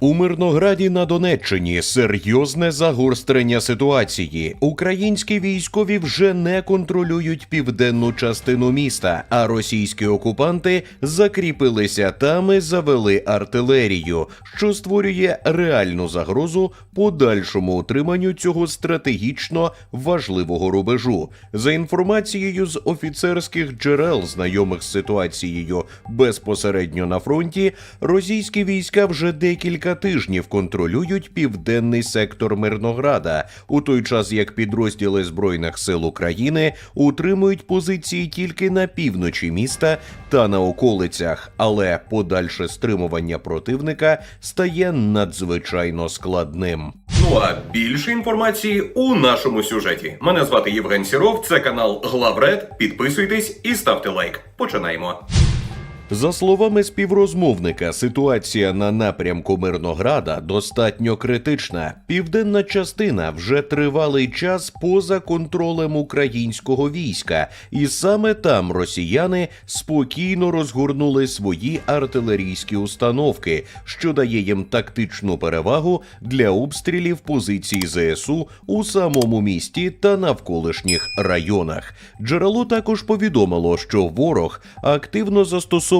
У Мирнограді на Донеччині серйозне загострення ситуації. Українські військові вже не контролюють південну частину міста, а російські окупанти закріпилися там і завели артилерію, що створює реальну загрозу подальшому утриманню цього стратегічно важливого рубежу. За інформацією з офіцерських джерел, знайомих з ситуацією безпосередньо на фронті, російські війська вже декілька тижнів контролюють південний сектор Мирнограда, у той час як підрозділи збройних сил України утримують позиції тільки на півночі міста та на околицях, але подальше стримування противника стає надзвичайно складним. Ну а більше інформації у нашому сюжеті. Мене звати Євген Сіров, це канал Главред. Підписуйтесь і ставте лайк. Починаємо. За словами співрозмовника, ситуація на напрямку Мирнограда достатньо критична. Південна частина вже тривалий час поза контролем українського війська, і саме там росіяни спокійно розгорнули свої артилерійські установки, що дає їм тактичну перевагу для обстрілів позицій ЗСУ у самому місті та навколишніх районах. Джерело також повідомило, що ворог активно застосовує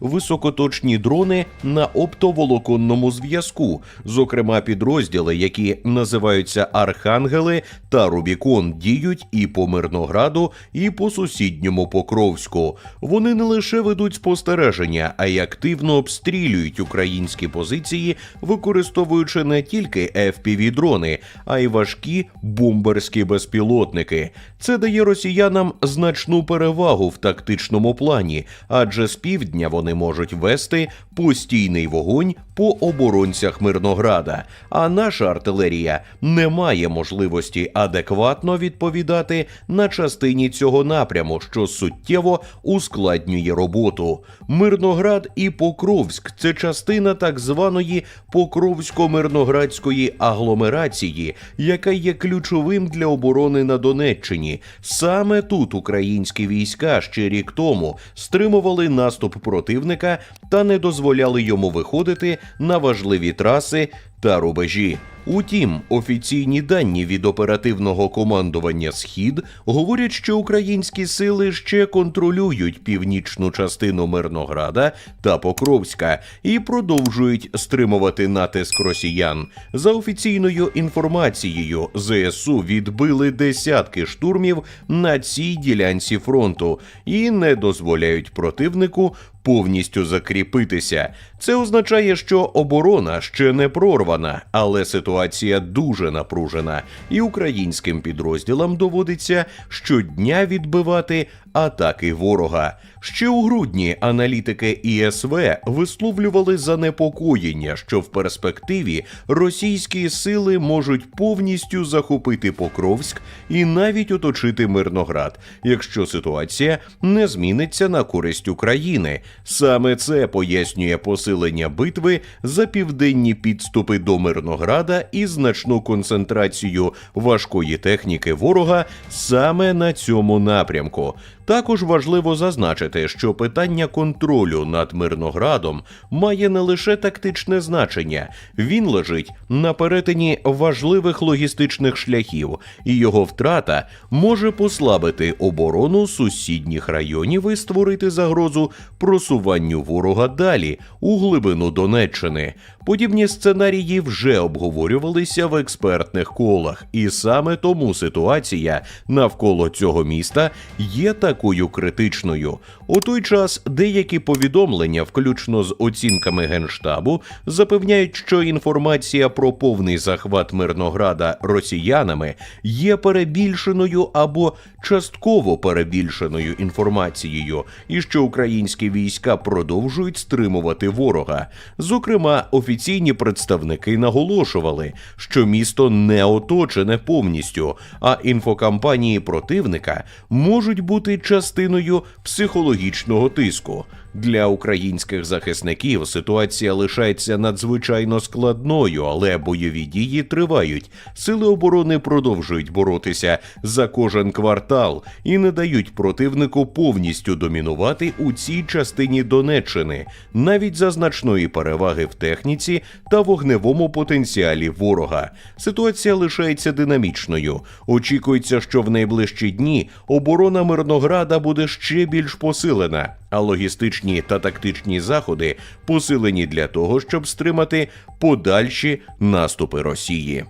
високоточні дрони на оптоволоконному зв'язку, зокрема підрозділи, які називаються Архангели та Рубікон, діють і по Мирнограду, і по сусідньому Покровську. Вони не лише ведуть спостереження, а й активно обстрілюють українські позиції, використовуючи не тільки fpv дрони, а й важкі бомберські безпілотники. Це дає росіянам значну перевагу в тактичному плані, адже з півдня вони можуть вести постійний вогонь по оборонцях Мирнограда. А наша артилерія не має можливості адекватно відповідати на частині цього напряму, що суттєво ускладнює роботу. Мирноград і Покровськ це частина так званої Покровсько-мирноградської агломерації, яка є ключовим для оборони на Донеччині. Саме тут українські війська ще рік тому стримували наступ противника та не дозволяли йому виходити на важливі траси та рубежі. Утім, офіційні дані від оперативного командування Схід говорять, що українські сили ще контролюють північну частину Мирнограда та Покровська і продовжують стримувати натиск росіян. За офіційною інформацією, ЗСУ відбили десятки штурмів на цій ділянці фронту і не дозволяють противнику повністю закріпитися. Це означає, що оборона ще не прорвана, але ситуація дуже напружена, і українським підрозділам доводиться щодня відбивати атаки ворога. Ще у грудні аналітики ІСВ висловлювали занепокоєння, що в перспективі російські сили можуть повністю захопити Покровськ і навіть оточити Мирноград, якщо ситуація не зміниться на користь України. Саме це пояснює посилення битви за південні підступи до Мирнограда і значну концентрацію важкої техніки ворога саме на цьому напрямку. Також важливо зазначити, що питання контролю над Мирноградом має не лише тактичне значення, він лежить на перетині важливих логістичних шляхів, і його втрата може послабити оборону сусідніх районів і створити загрозу просуванню ворога далі у глибину Донеччини. Подібні сценарії вже обговорювалися в експертних колах, і саме тому ситуація навколо цього міста є такою критичною. У той час деякі повідомлення, включно з оцінками генштабу, запевняють, що інформація про повний захват Мирнограда росіянами є перебільшеною або частково перебільшеною інформацією, і що українські війська продовжують стримувати ворога. Зокрема, офіційні представники наголошували, що місто не оточене повністю, а інфокампанії противника можуть бути частиною психологічного тиску. Для українських захисників ситуація лишається надзвичайно складною, але бойові дії тривають. Сили оборони продовжують боротися за кожен квартал і не дають противнику повністю домінувати у цій частині Донеччини, навіть за значної переваги в техніці та вогневому потенціалі ворога. Ситуація лишається динамічною. Очікується, що в найближчі дні оборона Мирнограда буде ще більш посилена, а логістичні та тактичні заходи посилені для того, щоб стримати подальші наступи Росії.